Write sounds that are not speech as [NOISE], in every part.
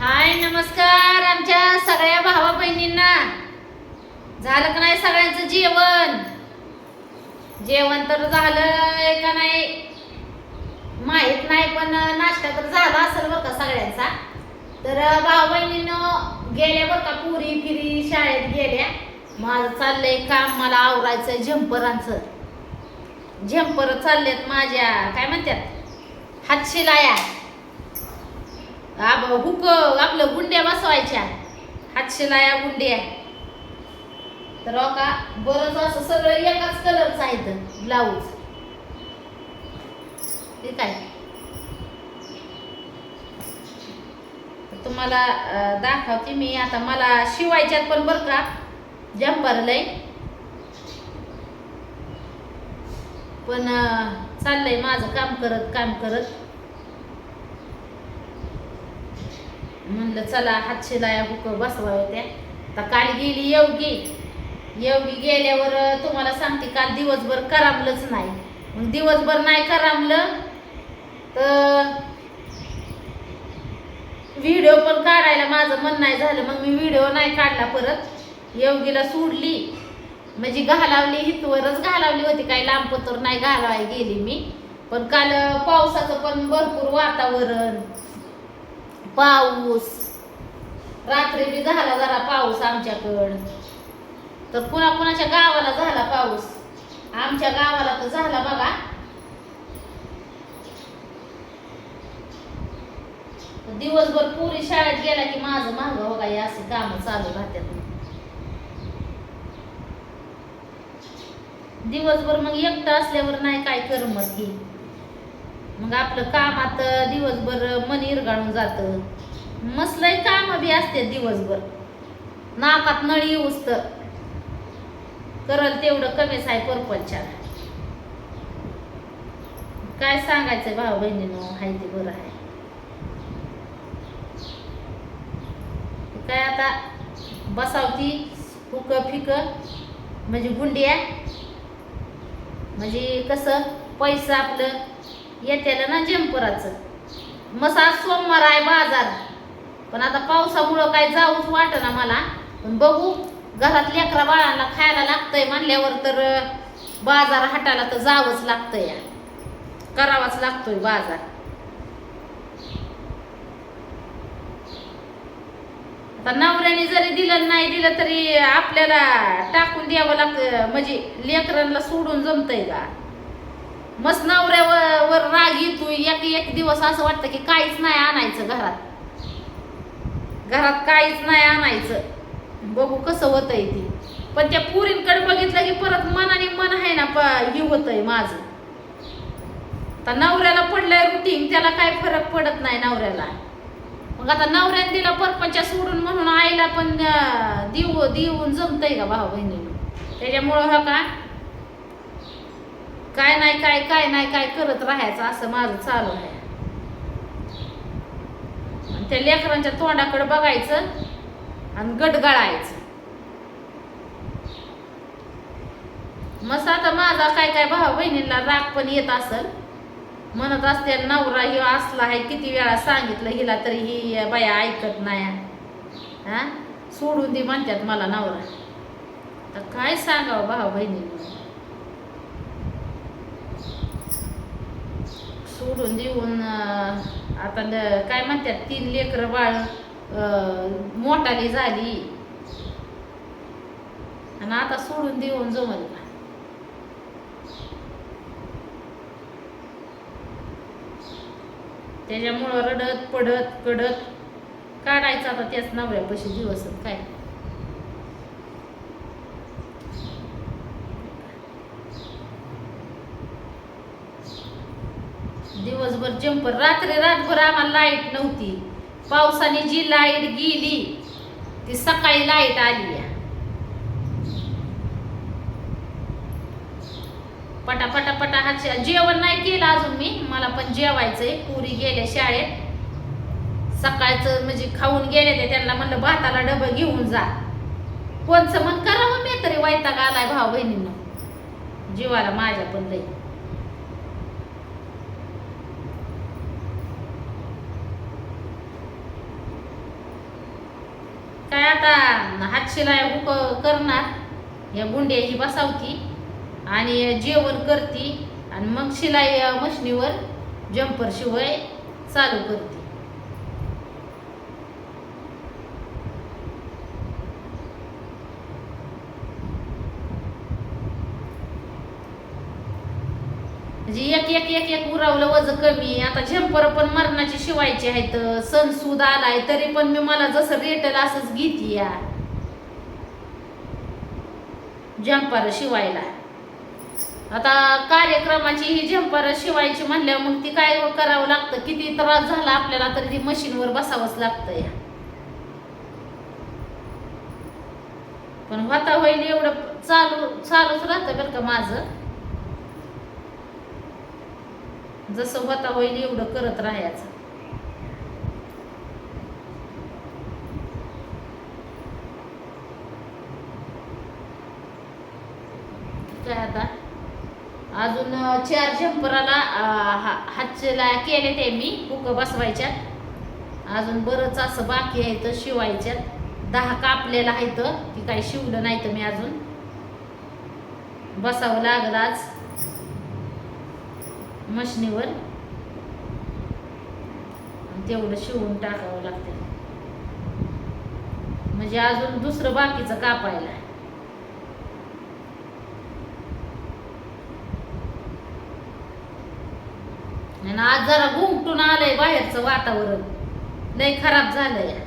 हाय नमस्कार आमच्या सगळ्या भावा बहिणींना. झालं का नाही सगळ्यांचं जेवण? जेवण तर झालं का नाही? माहीत नाही पण नाश्ता तर झाला असेल बरं का सगळ्यांचा. तर भाऊ बहिणीनं गेल्या बरं का पुरी फिरी शाळेत गेल्या. माझं चाललंय काम मला आवरायचं झंपरांचं झंपर चाललेत माझ्या काय म्हणतात? हातशिलाया. आब हुक आपलं गुंड्या बसवायच्या. हातशिलाया गुंड्या. तर हो का बरंच असं सगळं एकाच कलरचं आहे तर ब्लाऊज ठीक आहे तुम्हाला दाखवते मी आता मला शिवायच्यात पण बरं का जम्पर पण चाललंय माझं काम करत काम करत. म्हणलं चला हातशिलाया बुक बसवा होत्या आता काल गेली येवगी. येवगी गेल्यावर तुम्हाला सांगते काल दिवसभर करामलंच नाही. मग दिवसभर नाही करामलं तर व्हिडिओ पण काढायला माझं मन नाही झालं. मग मी व्हिडिओ नाही काढला परत. येवगीला सोडली. म्हणजे घालावली हितवरच घालावली होती. काही लांबपत्र नाही घालवाय गेली मी. पण काल पावसाचं पण भरपूर वातावरण. पाऊस. रात्री बी झाला जरा पाऊस आमच्याकडं. तर कुणा कुणाच्या गावाला झाला पाऊस. आमच्या गावाला तर झाला बघा. दिवसभर पुरी शाळेत गेला की माझं मागं बघा हे असे काम चालू राहतात. दिवसभर मग एकटं असल्यावर नाही काय करमत की मग आपलं कामात दिवसभर मन इरगाळून जातं. मसलंय काम बी असते दिवसभर. नाकात नळी येऊस तर करल तेवढं कमीच आहे पर्पलच्या काय सांगायचं भाऊ बहिणीनो? हाय ते बरं आहे. काय आता? बसावती फुक फिक म्हणजे गुंड्या. म्हणजे कसं? पैसा आपलं. येत्याला ना जम्पराचं. मग आज सोमवार आहे बाजार. पण आता पावसामुळं काय जाऊच वाटेना मला. पण बघू घरात लेकरा बाळांना खायला लागतंय म्हणल्यावर तर बाजार हटायला तर जावंच लागतंय. या करावाच लागतोय बाजार. आता नवऱ्याने जरी दिलं नाही दिलं तरी आपल्याला टाकून द्यावं लागतं म्हणजे लेकरांना सोडून जमतंय का? मस्त नवऱ्यावर वर राग येतो. एक एक दिवस असं वाटतं की काहीच नाही आणायचं घरात. घरात काहीच नाही आणायचं. बघू कसं होतंय ते. पण त्या पुरींकडे बघितलं की परत मनाने मन आहे ना प हे होतंय माझं. आता नवऱ्याला पडलंय रुटीन त्याला काय फरक पडत नाही नवऱ्याला. मग आता नवऱ्याने दिला परपंचा सोडून म्हणून आईला पण देऊ देऊन जमतंय का भाऊ बहिणी त्याच्यामुळं हा का? काय नाही काय काय नाही काय करत राहायचं असं माझं चालू आहे. आणि त्या लेकरांच्या तोंडाकडे बघायचं आणि गडगळायचं. मस्त आता माझा काय काय भाऊ बहिणीला राग पण येत असल. म्हणत असते नवरा हि असला आहे किती वेळा सांगितलं हिला तरी ही बाया ऐकत नाही. हा? सोडून दे म्हणतात मला नवरा. तर काय सांगावं भाऊ बहिणीनं? सोडून देऊन आता ल- काय म्हणतात तीन लेकरं बाळ मोठाली झाली. आणि आता सोडून देऊन जमल का? त्याच्यामुळं रडत पडत कडत काढायचं आता त्याच नवऱ्यापाशी दिवस काय? दिवसभर जंपर रात्री रातभर आम्हाला लाइट नव्हती. पावसाने जी लाइट गेली ती सकाळी लाइट आली आहे. पटा पटा पटा हा जेवण नाही केलं अजून मी. मला पण जेवायचंय. पुरी गेल्या शाळेत. सकाळचं म्हणजे खाऊन गेले ते. त्यांना म्हणलं भाताला डबं घेऊन जा. कोणचं मन करावं मी तरी वैताग आलाय भाऊ बहिणींना जीवाला माझ्या पण लई. आता हातशिलाय हुक करणार. या गुंड्या ही बसावती आणि जेवण करती आणि मग शिलाई मशनीवर जम्पर शिवाय चालू करते. म्हणजे एक एक एक एक उरावलं वज कमी आता झेंपर पण मरणाची शिवायची आहेत. सण सूद आलाय तरी पण मी मला जसं रेटल असंच घेते या. जंपर शिवायला. आता कार्यक्रमाची ही जंपर शिवायची म्हणल्यावर मग ती काय करावं लागतं? किती त्रास झाला आपल्याला तरी ती मशीनवर बसावंच लागतं या. पण होता होईल एवढं चालू चालूच राहतं बरं का माझं. जसं होता होईल एवढं करत राहायचं. काय आता? अजून चार जंपराला हातला केले ते मी हुक बसवायच्यात. अजून बरंच असं बाकी आहे तर शिवायच्यात. दहा कापलेलं आहे तर ती काही शिवलं नाही तर मी अजून. बसावं लागलं आज. मशनीवर तेवढं शिवून टाकावं लागते म्हणजे अजून दुसरं बाकीचं कापायला. आणि आज जरा घुमटून आलंय बाहेरचं वातावरण. लय खराब झालंय.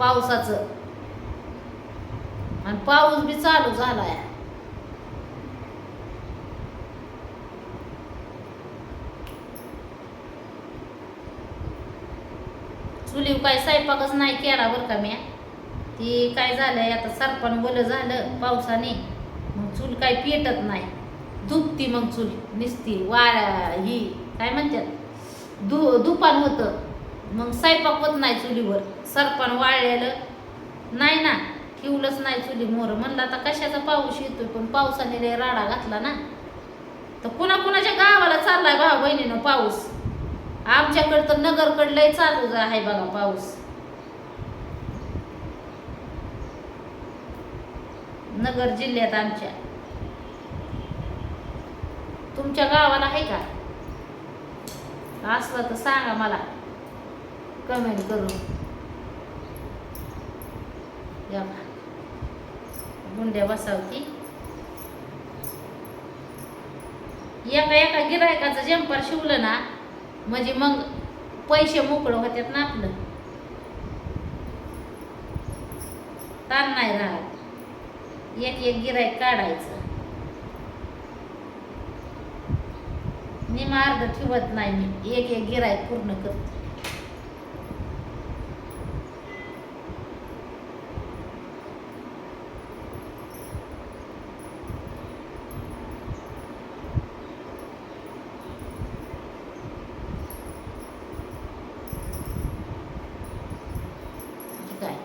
पावसाचं. आणि पाऊस बी चालू झालाय. चुलीव काय स्वयंपाकच नाही केला बरं का म्या. ती काय झालंय आता सरपण बोल झालं पावसाने मग चूल काय पेटत नाही. दुखती मग चूल निसती वाळा ही काय म्हणतात? दु दुपान होतं. मग स्वयंपाक होत नाही चुलीवर. सरपण वाळलेलं. नाही ना ठेवलंच नाही चुली मोर. म्हणलं आता कशाचा पाऊस येतोय पण पावसाने राडा घातला ना. तर कुणा कुणाच्या गावाला चाललाय भाऊ बहिणीनं पाऊस? आमच्याकडे तर नगरकडे लय चालू आहे बघा पाऊस. नगर जिल्ह्यात आमच्या. तुमच्या गावाला आहे का? असलं तर सांगा मला. कमेंट करून. या गुंड्या बसावती. एका एका गिरायकाचं जंपर शिवलं ना म्हणजे मग पैसे मोकळं होतात ना आपलं. ताण नाही राहत. एक एक गिरायक काढायचं. मी मार्ग ठेवत नाही मी. एक एक गिरायक पूर्ण करते काय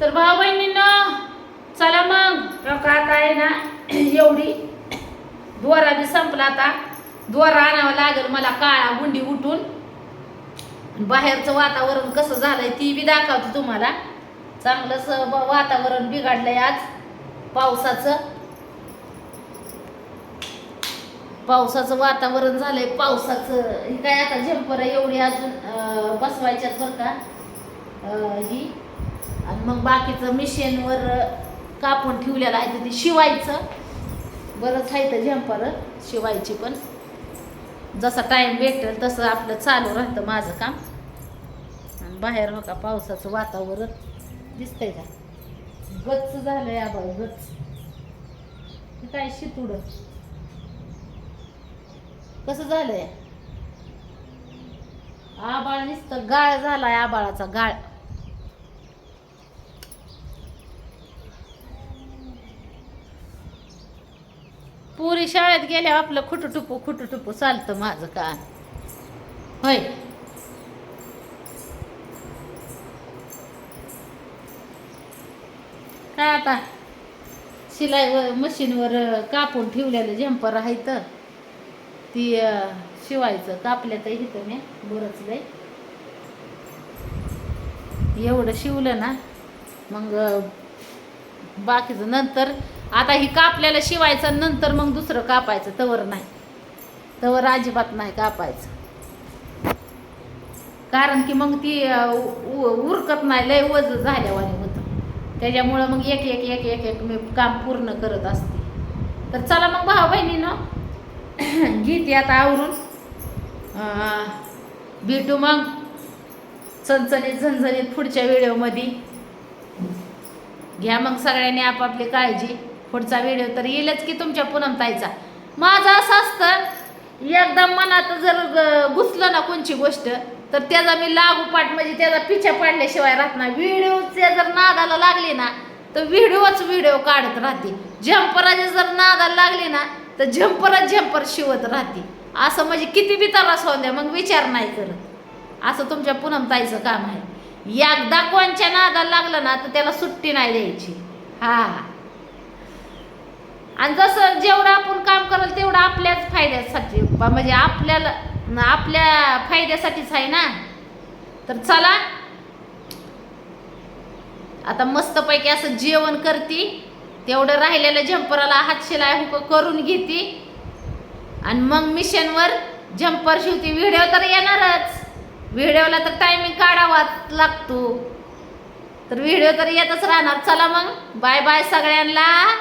तर भाऊ बहिणींनो चला मग. रका आता आहे ना एवढी दोरा बी संपला आता. दोरा आणावं लागेल मला काळा गुंडी उठून. बाहेरचं वातावरण कसं झालंय ती बी दाखवते तुम्हाला. चांगलंच ब- वातावरण बिघडलंय आज पावसाचं. पावसाचं वातावरण झालंय. पावसाचं हे काय आता झंपर एवढी अजून बसवायच्यात बरं का? ही आणि मग बाकीचं मिशीनवर कापून ठेवलेलं आहे तर ते शिवायचं. बरंच आहे तर झंपर शिवायची पण. जसा टाईम भेटेल तसं आपलं चालू राहतं माझं काम. आणि बाहेर हो का पावसाचं वातावरण दिसतंय का? गच्च झालं या बाई गच्च काय शितुड? कसं झालंय? आबाळ नुसतं गाळ झालाय आबाळाचा गाळ. पुरी शाळेत गेल्या आपलं खुटू टुपू खुटू टुपू चालतं माझं का होय. काय आता? शिलाई मशीनवर कापून ठेवलेलं झंपर आहे तर. ती शिवायचं कापल्या तर इथं मी बरंच लय एवढं शिवलं ना मग बाकीचं नंतर आता ही कापल्याला शिवायचं नंतर मग दुसरं कापायचं. तवर नाही. तवर अजिबात नाही कापायचं. कारण की मग ती उ- उरकत नाही. लय वज झाल्यावानी होतं. त्याच्यामुळं मग एक एक एक एक एक मी काम पूर्ण करत असते. तर चला मग भाऊ बहिणीनं. [CLEARS THROAT] घेते आता आवरून. भेटू मग. चणचणीत झणझणीत पुढच्या व्हिडिओमध्ये घ्या मग सगळ्यांनी आपापली काळजी. पुढचा व्हिडिओ तर येईलच की तुमच्या पूनमताईचा माझं असं असतं एकदम मनात जर ग- घुसलं ना कोणची गोष्ट तर त्याचा मी लागोपाठ म्हणजे त्याचा पिछा पाडल्याशिवाय राहत ना व्हिडिओचे जर नादाला लागली ना तर व्हिडिओच व्हिडिओ काढत राहते. झंपराचे जर नादाला लागली ना तर झंपरच झंपर शिवत राहते. असं म्हणजे किती बी त्रास होऊन द्या मग विचार नाही करत. असं तुमच्या पुनमताईचं काम आहे. एकदा कोणच्या नादाला लागलं ना तर त्याला सुट्टी नाही द्यायची. हा. आणि जसं जेवढं आपण काम करल तेवढं आपल्याच फायद्यासाठी बा- म्हणजे आपल्याला आपल्या फायद्यासाठीच आहे ना? तर चला. आता मस्तपैकी असं जेवण करती. तेवढं राहिलेलं झंपराला हात शिलाय हुक करून घेते. आणि मग मिशनवर झंपर शिवती. व्हिडिओ तर येणारच. व्हिडिओला तर टायमिंग काढावाच लागतो. तर व्हिडिओ तर येतच राहणार. चला मग. बाय बाय सगळ्यांना.